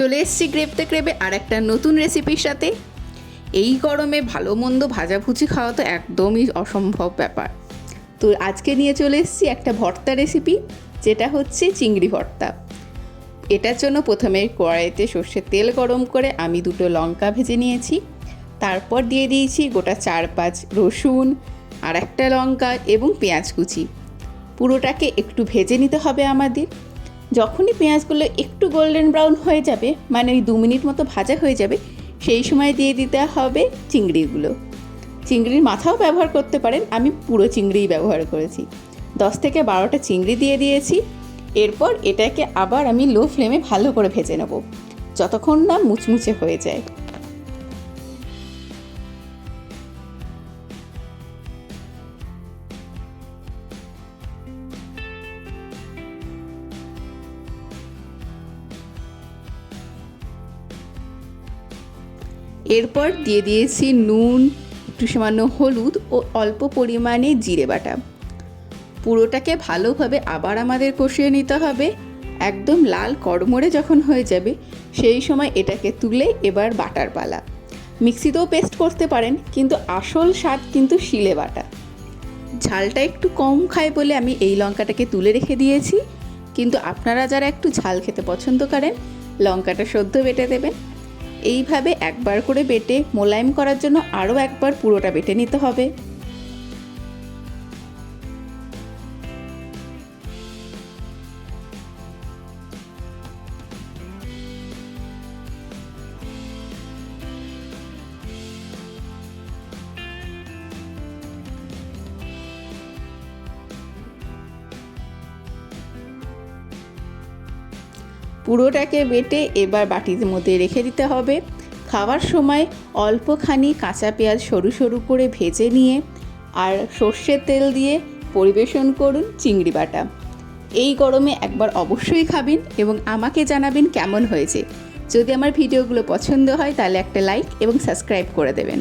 চলে এসেছি গ্রেপতে গ্রেপে আর একটা নতুন রেসিপির সাথে। এই গরমে ভালো মন্দ ভাজাভুজি খাওয়া তো একদমই অসম্ভব ব্যাপার। তো আজকে নিয়ে চলে এসেছি একটা ভর্তা রেসিপি যেটা হচ্ছে চিংড়ি ভর্তা। এটার জন্য প্রথমে কড়াইতে সর্ষের তেল গরম করে আমি দুটো লঙ্কা ভেজে নিয়েছি। তারপর দিয়ে দিয়েছি গোটা চার পাঁচ রসুন, আর একটা লঙ্কা এবং পেঁয়াজ কুচি। পুরোটাকে একটু ভেজে নিতে হবে আমাদের। যখনই পেঁয়াজগুলো একটু গোল্ডেন ব্রাউন হয়ে যাবে মানে ওই দু মিনিট মতো ভাজা হয়ে যাবে, সেই সময় দিয়ে দিতে হবে চিংড়িগুলো চিংড়ির মাথাও ব্যবহার করতে পারেন, আমি পুরো চিংড়িই ব্যবহার করেছি। দশ থেকে বারোটা চিংড়ি দিয়ে দিয়েছি, এরপর এটাকে আবার আমি লো ফ্লেমে ভালো করে ভেজে নেব, যতক্ষণ না মুচমুচে হয়ে যায়। এরপর দিয়ে দিয়েছি নুন, একটু সামান্য হলুদ ও অল্প পরিমাণে জিরে বাটা। পুরোটাকে ভালোভাবে আবার আমাদের কষিয়ে নিতে হবে। একদম লাল কড়মড়ে যখন হয়ে যাবে, সেই সময় এটাকে তুলে এবার বাটার পালা। মিক্সিতেও পেস্ট করতে পারেন, কিন্তু আসল স্বাদ কিন্তু শিলে বাটা। ঝালটা একটু কম খায় বলে আমি এই লঙ্কাটাকে তুলে রেখে দিয়েছি। কিন্তু আপনারা যারা একটু ঝাল খেতে পছন্দ করেন, লঙ্কাটা সদ্য বেটে দেবেন। এইভাবে একবার করে বেটে মোলায়েম করার জন্য আরও একবার পুরোটা বেটে নিতে হবে। পুরোটাকে বেটে এবার বাটির মধ্যে রেখে দিতে হবে। খাওয়ার সময় অল্পখানি কাঁচা পেঁয়াজ সরু সরু করে ভেজে নিয়ে আর সর্ষের তেল দিয়ে পরিবেশন করুন চিংড়ি বাটা। এই গরমে একবার অবশ্যই খাবেন এবং আমাকে জানাবেন কেমন হয়েছে। যদি আমার ভিডিওগুলো পছন্দ হয় তাহলে একটা লাইক এবং সাবস্ক্রাইব করে দেবেন।